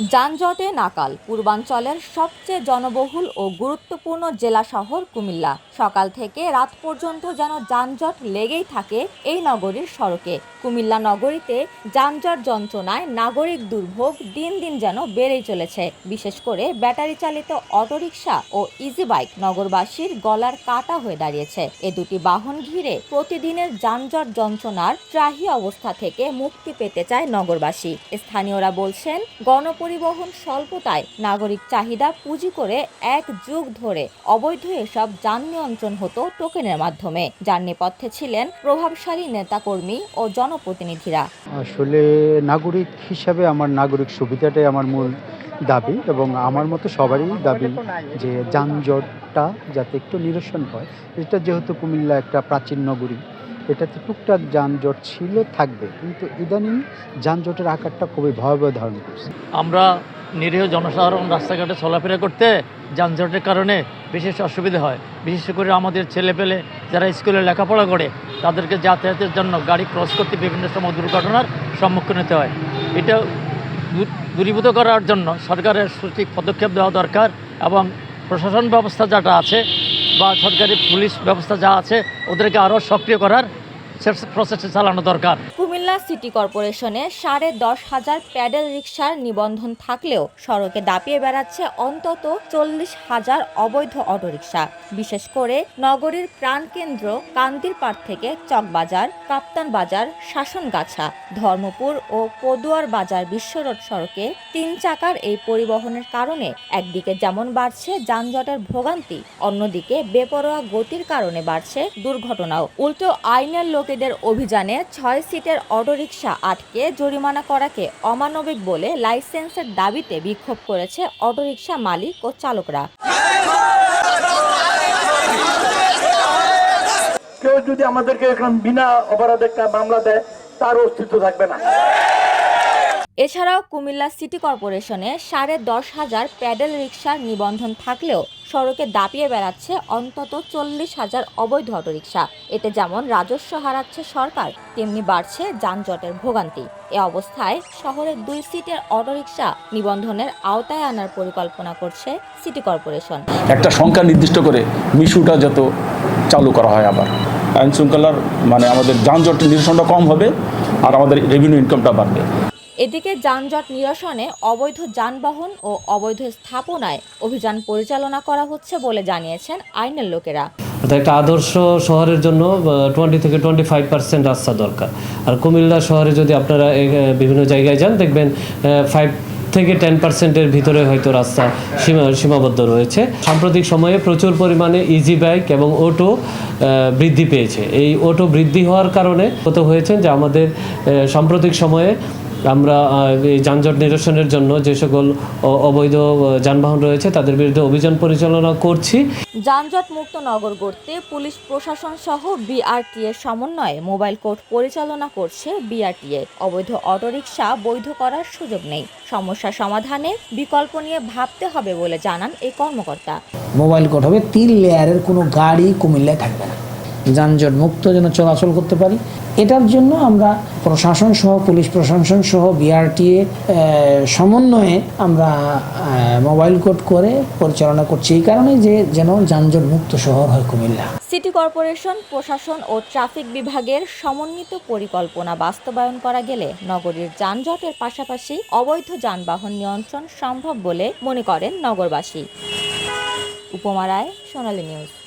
যানজটে নাকাল। পূর্বাঞ্চলের সবচেয়ে জনবহুল ও গুরুত্বপূর্ণ জেলা শহর কুমিল্লা। সকাল থেকে রাত পর্যন্ত যেন যানজট লেগেই থাকে এই নগরীর সড়কে। কুমিল্লা নগরীতে যানজট যন্ত্রণায় নাগরিক দুর্ভোগ দিন দিন যেন বেড়েই চলেছে। বিশেষ করে ব্যাটারি চালিত অটোরিকশা ও ইজি বাইক নগরবাসীর গলার কাটা হয়ে দাঁড়িয়েছে। এ দুটি বাহন ঘিরে প্রতিদিনের যানজট যন্ত্রণার ত্রাহি অবস্থা থেকে মুক্তি পেতে চায় নগরবাসী। স্থানীয়রা বলছেন গণপরিবহন স্বল্পতায় নাগরিক চাহিদা পুঁজি করে এক যুগ ধরে অবৈধ এসব যান নিয়ন্ত্রণ হতো টোকেনের মাধ্যমে। যার নেপথ্যে ছিলেন প্রভাবশালী নেতাকর্মী ও জনপ্রতিনিধিরা। আসলে নাগরিক হিসাবে আমার নাগরিক সুবিধাটাই আমার মূল দাবি এবং আমার মতো সবারই দাবি যে যানজটটা যাতে একটু নিরসন হয়। এটা যেহেতু কুমিল্লা একটা প্রাচীন নগরী এটাতে টুকটাক যানজট ছিল, থাকবে। কিন্তু ইদানিং যানজটের আকারটা খুবই ভয়াবহ ধারণ করছে। আমরা নিরীহ জনসাধারণ রাস্তাঘাটে চলাফেরা করতে যানজটের কারণে বিশেষ অসুবিধা হয়। বিশেষ করে আমাদের ছেলেপেলে যারা স্কুলে লেখাপড়া করে, তাদেরকে যাতায়াতের জন্য গাড়ি ক্রস করতে বিভিন্ন সময় দুর্ঘটনার সম্মুখীন হতে হয়। এটা দূরীভূত করার জন্য সরকারের সঠিক পদক্ষেপ দেওয়া দরকার এবং প্রশাসন ব্যবস্থা যেটা আছে বা সরকারি পুলিশ ব্যবস্থা যা আছে ওদেরকে আরও সক্রিয় করার প্রসেসে চালানো দরকার। কুমিল্লা সিটি কর্পোরেশনে সাড়ে দশ হাজার প্যাডেল রিক্সার নিবন্ধন থাকলেও সড়কে দাপিয়ে বেড়াচ্ছে অন্তত চল্লিশ হাজার অবৈধ অটোরিকশা। বিশেষ করে নগরীর প্রাণকেন্দ্র কান্দিরপাড় থেকে চকবাজার কাপ্তান বাজার শাসনগাছা, ধর্মপুর ও পদুয়ার বাজার বিশ্ব রোড সড়কে তিন চাকার এই পরিবহনের কারণে একদিকে যেমন বাড়ছে যানজটের ভোগান্তি, অন্যদিকে বেপরোয়া গতির কারণে বাড়ছে দুর্ঘটনাও। উল্টো আইনের লোকেদের অভিযানে ছয় সিটের অটোরিকশা আটকে জরিমানা করাকে অমানবিক বলে লাইসেন্সের দাবিতে বিক্ষোভ করেছে অটোরিকশা মালিক ও চালকরা। কেউ যদি আমাদেরকে এখন বিনা অপরাধে একটা মামলা দেয়, তার অস্তিত্ব থাকবে না। এছাড়াও কুমিল্লা সিটি কর্পোরেশনে সাড়ে দশ হাজার প্যাডেল রিক্সার নিবন্ধন থাকলেও সড়কে দাপিয়ে বেড়াচ্ছে অন্তত চল্লিশ হাজার অবৈধ অটোরিকশা। এতে যেমন রাজস্ব হারাচ্ছে সরকার, তেমনি বাড়ছে যানজটের ভোগান্তি। এ অবস্থায় শহরের দুই সিটের অটোরিকশা নিবন্ধনের আওতায় আনার পরিকল্পনা করছে সিটি কর্পোরেশন। একটা সংখ্যা নির্দিষ্ট করে মিশুটা যত চালু করা হয় আবার। আইন শৃঙ্খলার মানে আমাদের যানজট নিরসনটা কম হবে আর আমাদের রেভিনিউ ইনকামটা বাড়বে। এদিকে যানজট নিরসনে অবৈধ যানবাহন ও অবৈধ স্থাপনায় অভিযান পরিচালনা করা হচ্ছে বলে জানিয়েছেন আইনের লোকেরা। একটা আদর্শ শহরের জন্য টোয়েন্টি থেকে টোয়েন্টি ফাইভ পার্সেন্ট রাস্তা দরকার। আর কুমিল্লা শহরে যদি আপনারা বিভিন্ন জায়গায় যান, দেখবেন ফাইভ থেকে টেন পার্সেন্টের ভিতরে হয়তো রাস্তা সীমা, সীমাবদ্ধ রয়েছে। সাম্প্রতিক সময়ে প্রচুর পরিমাণে ইজি বাইক এবং অটো বৃদ্ধি পেয়েছে। এই অটো বৃদ্ধি হওয়ার কারণে কত হয়েছে যে আমাদের সাম্প্রতিক সময়ে আমরা এই যানজট নিরসনের জন্য যে সকল অবৈধ যানবাহন রয়েছে তাদের বিরুদ্ধে অভিযান পরিচালনা করছি। যানজট মুক্ত নগর গড়তে পুলিশ প্রশাসন সহ বিআরটি এর সমন্বয়ে মোবাইল কোর্ট পরিচালনা করছে বিআরটিএ অবৈধ অটোরিকশা বৈধ করার সুযোগ নেই। সমস্যা সমাধানে বিকল্প নিয়ে ভাবতে হবে বলে জানান এই কর্মকর্তা। মোবাইল কোর্ট হবে তিন লেয়ারের কোনো গাড়ি কুমিল্লায় থাকবে না। যানজট মুক্ত যেন চলাচল করতে পারি। এটার জন্য আমরা প্রশাসন সহ, পুলিশ প্রশাসন সহ বিআরটিএ সমন্বয়ে আমরা মোবাইল কোর্ট করে পরিচালনা করছি। এই কারণে যে, যেন যানজট মুক্ত শহর হয় কুমিল্লা। সিটি কর্পোরেশন, প্রশাসন ও ট্রাফিক বিভাগের সমন্বিত পরিকল্পনা বাস্তবায়ন করা গেলে নগরীর যানজটের পাশাপাশি অবৈধ যানবাহন নিয়ন্ত্রণ সম্ভব বলে মনে করেন নগরবাসী। উপমারায় সোনালী নিউজ।